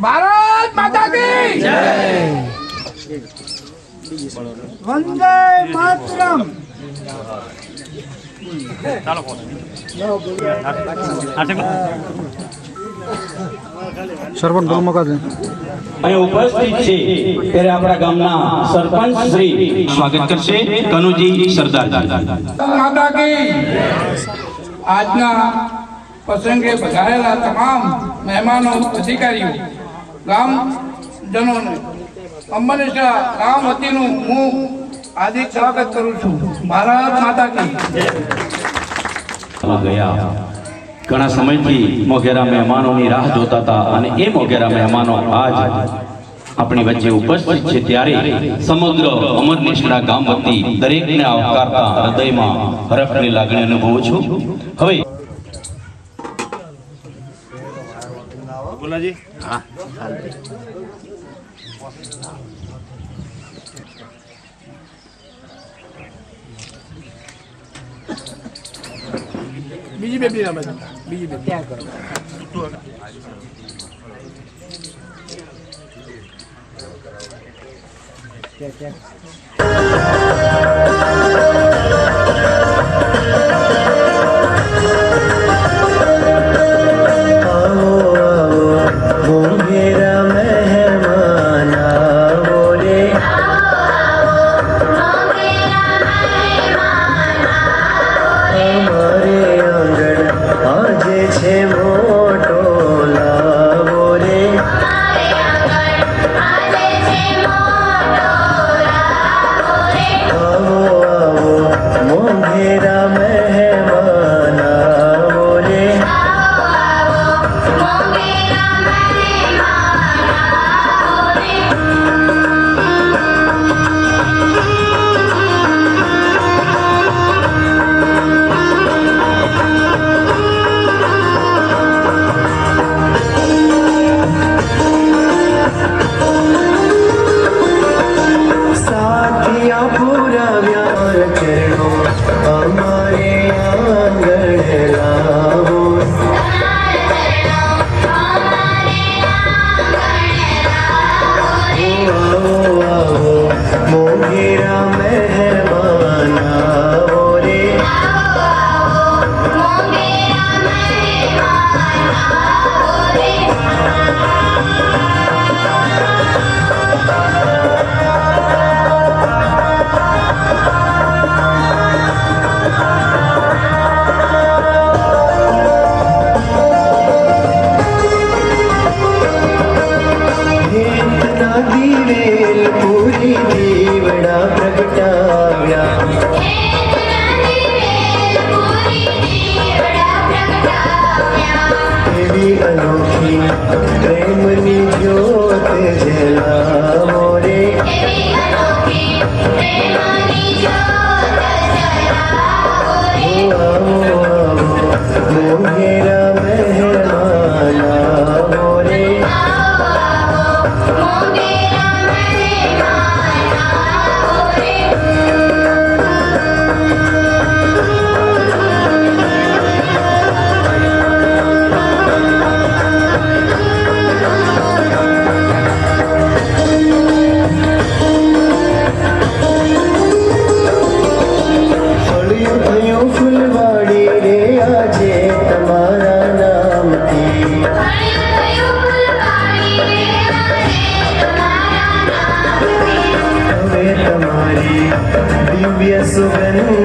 ભારત માતા કી વંદે માતરમ. સરપંચ બોલ મકા દે અહીં ઉપસ્થિત છે ત્યારે આપણા ગામના સરપંચ શ્રી સ્વાગત કરશે. કનુજી સરદાર. માતા કી આજના પ્રસંગે પધારેલા તમામ મહેમાનો અધિકારીઓ ગામજનોને અંબનેશ્વર ગામ વતીનું હું હાર્દિક સ્વાગત કરું છું. ભારત માતા કી ગયા. ઘણા સમયથી મોઘેરા મહેમાનોની રાહ જોતા હતા અને એ મોઘેરા મહેમાનો આજ આપણી વચ્ચે ઉપસ્થિત છે ત્યારે સમગ્ર અમર નિષ્ઠા ગામ વતી દરેકને આવકારતા હૃદયમાં હરફની લાગણી અનુભવું છું. હવે બીજી બે બીજા બધા બીજી બે ત્યાં કરો मेरा दिल पूरी Yesuvenu.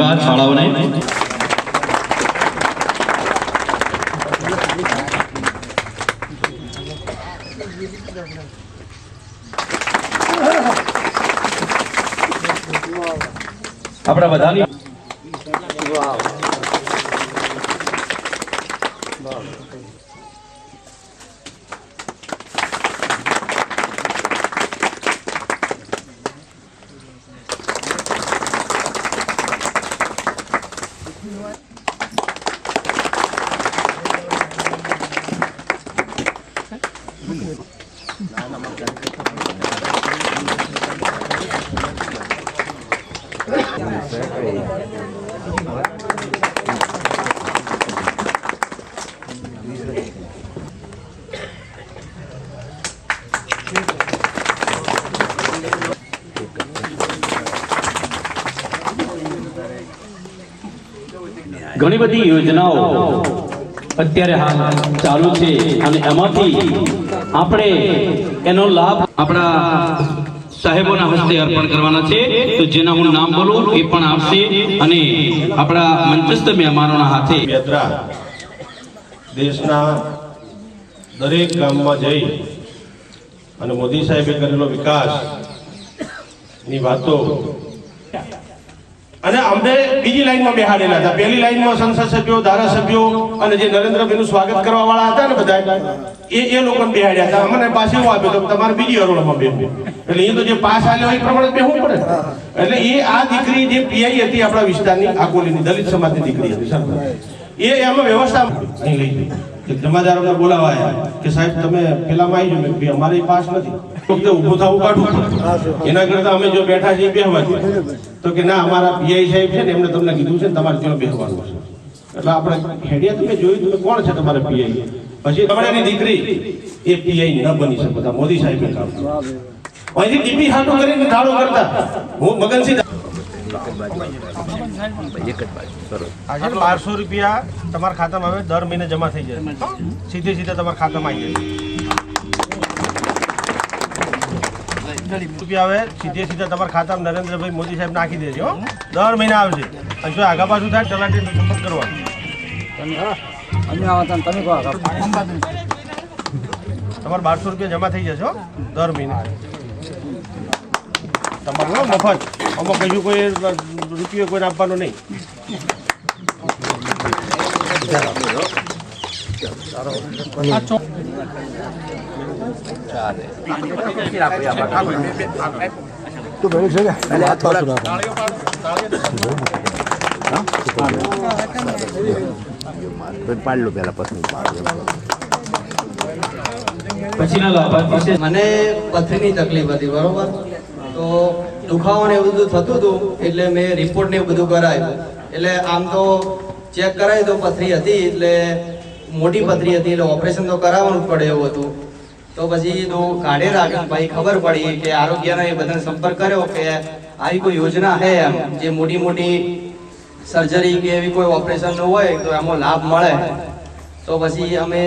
ધન્યવાદ શાળાઓને આપણા બધાની ઘણી બધી યોજનાઓ અત્યારે હાલ ચાલુ છે અને એમાંથી આપણે એનો લાભ આપણા સાહેબોના હસ્તે અર્પણ કરવાના છે. તો જેના હું નામ બોલું એ પણ આવશે અને આપણા મંચસ્થ મહેમાનોના હાથે દેશના દરેક ગામમાં જઈ અને મોદી સાહેબે કરેલો વિકાસની વાતો અને અમને બીજી લાઈનમાં બેહાડેલા હતા. પહેલી લાઈનમાં સંસદ સભ્યો, ધારાસભ્યો અને જે નરેન્દ્રભાઈનું સ્વાગત કરવા વાળા હતા ને બધા એ એ લોકોને બેહાડ્યા હતા. અમને પાછું એવું આપ્યું તો તમારે બીજી હરોળમાં બેસવું એટલે એ તો જે પાસ આલ્યો એ પ્રમાણે બેહવું પડે. એટલે એ આ દીકરી જે પીઆઈ હતી આપણા વિસ્તારની આકોલીની દલિત સમાજની દીકરી હતી. એ એમાં વ્યવસ્થા લઈ ગઈ કે જમાદાર અમને બોલાવાયા કે સાહેબ તમે પેલામાં આવી જાઓ અમારે પાસ નથી. ઊભું થવું કાઢવું એના કરતા અમે જો બેઠા છીએ બેહવા તો કે ના અમારા પીઆઈ સાહેબ છે ને એમને તમને કીધું છે ને તમારે ત્યાં બેહવાનું છે. એટલે આપણે હેડિયા તમે જોયું તમે કોણ છે તમારે પીઆઈ? પછી તમારી દીકરી એ પીઆઈ ન બની શકે મોદી સાહેબે કામ. અહીંથી ટીપી હાટું કરીને ધાડો કરતા. હું મગનસિંહ બારસો રૂપિયા તમારા ખાતામાં હવે દર મહિને જમા થઈ જાય. સીધે સીધા તમારા ખાતામાં આવી જાય. રૂપિયા હવે સીધે સીધા તમારા ખાતામાં નરેન્દ્રભાઈ મોદી સાહેબ નાખી દેજો દર મહિને આવશે. અને જો આગા પાછું થાય તલાટી સંપર્ક કરવાનો. તમારે બારસો રૂપિયા જમા થઈ જશો દર મહિને. તમારું મફત આમાં કશું કોઈ રૂપિયો કોઈને આપવાનો નહીં. પછીના લાભાર્થી છે મને પથરીની તકલીફ હતી, બરોબર? તો દુખાવો ને એવું બધું થતું હતું, એટલે મેં રિપોર્ટ ને એવું બધું કરાવ્યું. એટલે આમ તો ચેક કરાવી તો પથરી હતી, એટલે મોટી પથરી હતી, એટલે ઓપરેશન તો કરાવવાનું જ પડે એવું હતું. તો પછી તો કાઢે રાખ્યું ભાઈ ખબર પડી કે આરોગ્યના એ બધાને સંપર્ક કર્યો કે આવી કોઈ યોજના છે એમ, જે મોટી મોટી સર્જરી કે એવી કોઈ ઓપરેશન હોય તો એમાં લાભ મળે. તો પછી અમે